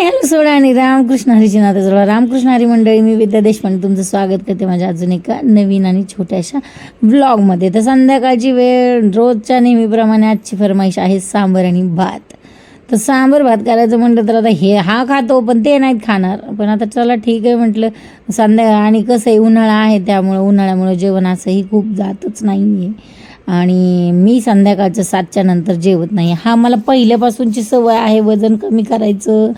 Hello सोडा आणि रामकृष्ण हरीची नाते सोडा रामकृष्ण हरी मंडळी मी विद्या देशपांडे तुमचं स्वागत करते माझ्या अजून एका नवीन आणि छोट्याशा व्लॉगमध्ये तर संध्याकाळची वेळ रोजच्या नेहमीप्रमाणे आजची फरमाईश आहे सांबर आणि भात. तर सांबर भात करायचं म्हटलं तर आता हे हा खातो पण ते नाहीत खाणार. पण आता चला ठीक आहे म्हटलं. संध्या आणि कसं आहे उन्हाळा आहे त्यामुळं उन्हाळ्यामुळं जेवण असंही खूप जातच नाही आहे आणि मी संध्याकाळचं सातच्या नंतर जेवत नाही. हा मला पहिल्यापासूनची सवय आहे वजन कमी करायचं.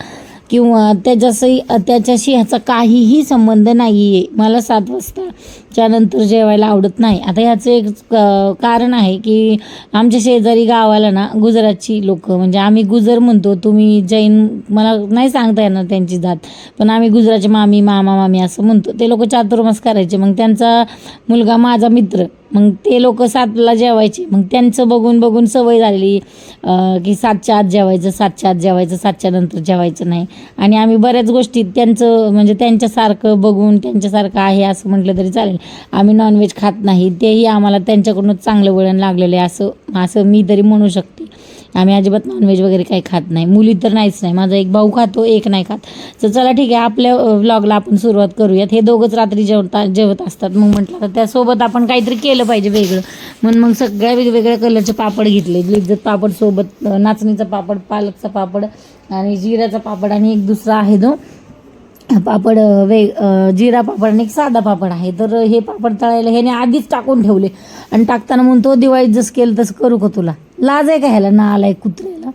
किंवा त्याच्याशी त्याच्याशी ह्याचा काहीही संबंध नाही आहे मला सात वाजताच्या नंतर जेवायला आवडत नाही. आता ह्याचं एक कारण आहे की आमच्या शेजारी गावाला ना गुजरातची लोक म्हणजे आम्ही गुजर म्हणतो तुम्ही जैन मला नाही सांगता येणार त्यांची जात पण आम्ही गुजरातचे मामी मामा मामी असं म्हणतो. ते लोक चातुर्मास करायचे. मग त्यांचा मुलगा माझा मित्र मग ते लोक सातला जेवायचे. मग त्यांचं बघून बघून सवय झालेली की सातच्या आत जेवायचं सातच्या आत जेवायचं सातच्या नंतर जेवायचं नाही. आणि आम्ही बऱ्याच गोष्टी त्यांचं म्हणजे त्यांच्यासारखं बघून त्यांच्यासारखं आहे असं म्हटलं तरी चालेल. आम्ही नॉनव्हेज खात नाही. तेही आम्हाला त्यांच्याकडूनच चांगलं वळण लागलेलं आहे असं असं मी तरी म्हणू शकते. आम्ही अजिबात नॉनव्हेज वगैरे काही खात नाही. मुली तर नाहीच नाही. माझा एक भाऊ खातो एक नाही खात. तर चला ठीक आहे आपल्या व्लॉगला आपण सुरुवात करूयात. हे दोघंच रात्री जेवता जेवत असतात. मग म्हटलं तर त्यासोबत आपण काहीतरी केलं पाहिजे वेगळं. म्हणून मग सगळ्या वेगवेगळ्या कलरचे पापड घेतले. लिज्जत पापड सोबत नाचणीचा पापड पालकचा पापड आणि जिऱ्याचा पापड आणि एक दुसरा आहे दो पापड वेग वे जिरा पापड आणि एक साधा पापड आहे. तर हे पापड तळायला ह्याने आधीच टाकून ठेवले. आणि टाकताना म्हणतो दिवाळीत जसं केलं तसं करू का तुला? लाज आहे का ह्याला? ना आलाय कुत्र्याला.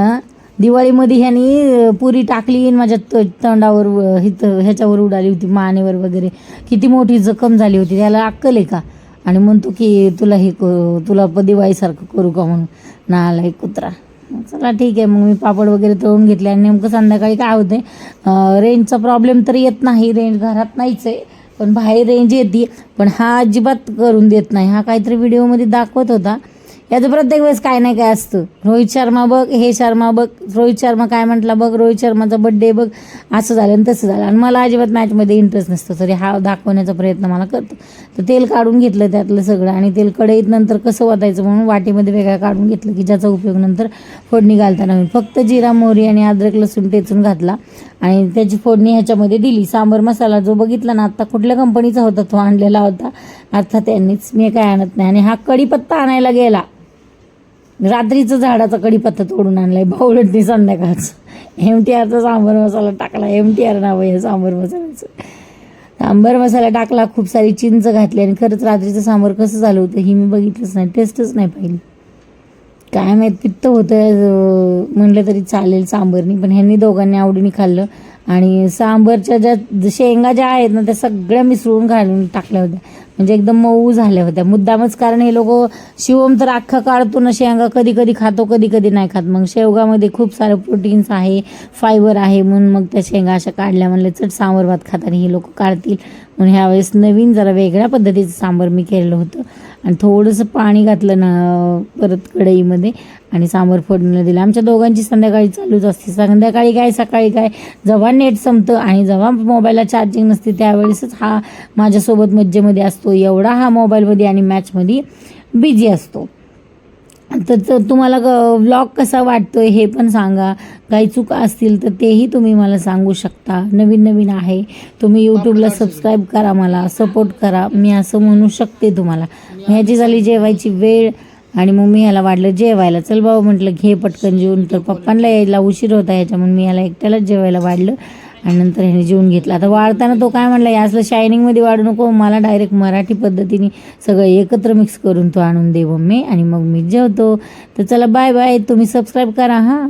हां दिवाळीमध्ये ह्यानी पुरी टाकली माझ्या त- तोंडावर हित ह्याच्यावर उडाली होती मानेवर वगैरे. किती मोठी जखम झाली होती. त्याला अक्कल आहे का? आणि म्हणतो की तुला हे तुला प- दिवाळीसारखं करू का म्हणून? ना आलाय कुत्रा. चला ठीक आहे मग मी पापड वगैरे तळून घेतले आणि नेमकं संध्याकाळी काय होते रेंजचा प्रॉब्लेम तर येत नाही रेंज घरात नाहीच आहे पण बाहेर रेंज येते पण हा अजिबात करून देत नाही. हा काहीतरी व्हिडिओमध्ये दाखवत होता. याचं प्रत्येक वेळेस काय नाही काय असतं. रोहित शर्मा बघ हे शर्मा बघ रोहित शर्मा काय म्हटला बघ रोहित शर्माचा बड्डे बघ असं झालं आणि तसं झालं. आणि मला अजिबात मॅचमध्ये इंटरेस्ट नसतो. तरी हा दाखवण्याचा प्रयत्न मला करतो. तर तेल काढून घेतलं त्यातलं सगळं आणि तेल कढईत नंतर कसं वाटायचं म्हणून वाटीमध्ये वेगळं काढून घेतलं की ज्याचा उपयोग नंतर फोडणी घालताना होईल. फक्त जिरा मोहरी आणि अद्रक लसूण टेचून घातला आणि त्याची फोडणी ह्याच्यामध्ये दिली. सांबर मसाला जो बघितला ना आत्ता कुठल्या कंपनीचा होता तो आणलेला होता. अर्थात त्यांनीच मी काय आणत नाही. आणि हा कढीपत्ता आणायला गेला. रात्रीचं झाडाचा कडीपत्ता तोडून आणलाय भाऊलटनी संध्याकाळचं. एम टी आरचा सांबर मसाला टाकला एम टी आर नाव आहे सांबर मसाल्याचं. सांबर मसाला टाकला खूप सारी चिंच घातली आणि खरंच रात्रीचं सांबर कसं झालं होतं ही मी बघितलंच नाही टेस्टच नाही पाहिली. काय माहीत पित्त होतं म्हणलं तरी चालेल सांबरनी पण ह्यांनी दोघांनी आवडीने खाल्लं. आणि सांबरच्या ज्या शेंगा ज्या आहेत ना त्या सगळ्या मिसळून घालून टाकल्या होत्या. म्हणजे एकदम मऊ झाल्या होत्या. मुद्दामच कारण हे लोक शिवम तर अख्खा काढतो ना शेंगा कधी कधी खातो कधी कधी नाही खात. मग शेवगामध्ये खूप सारं प्रोटीन्स आहे फायबर आहे म्हणून मग त्या शेंगा अशा काढल्या. म्हणलं चट सांबर भात खाताना हे लोक काढतील. म्हणून ह्यावेळेस नवीन जरा वेगळ्या पद्धतीचं सांबर मी केलेलं होतं. आणि थोडंसं पाणी घातलं ना परत कढईमध्ये. आणि सांबर फोडणीला दिलं. आमच्या दोघांची संध्याकाळी चालूच असते. संध्याकाळी काय सकाळी काय? जेव्हा नेट संपतं आणि जेव्हा मोबाईलला चार्जिंग नसते त्यावेळेसच हा माझ्यासोबत मज्जेमध्ये असतो. एवढा हा मोबाईलमध्ये आणि मॅचमध्ये बिझी असतो. तर तुम्हाला व्लॉग कसा वाटतोय हे पण सांगा. काही चुका असतील तर तेही तुम्ही मला सांगू शकता. नवीन नवीन आहे. तुम्ही यूट्यूबला सबस्क्राईब करा. मला. सपोर्ट करा. मी असं म्हणू शकते तुम्हाला. ह्याची झाली जेवायची वेळ आणि मग मी याला वाढलं जेवायला. चल भाऊ म्हटलं घे पटकन जेवून तर पप्पांना यायला उशीर होता याच्यामुळे म्हणून मी याला एकट्यालाच जेवायला वाढलं आणि नंतर ह्याने जेवून घेतलं. आता वाढताना तो काय म्हणला या असलं शायनिंगमध्ये वाढू नको मला डायरेक्ट मराठी पद्धतीने सगळं एकत्र मिक्स करून तो आणून दे मम्मी. आणि मग मी जेवतो. तर चला बाय बाय तुम्ही सबस्क्राईब करा हां.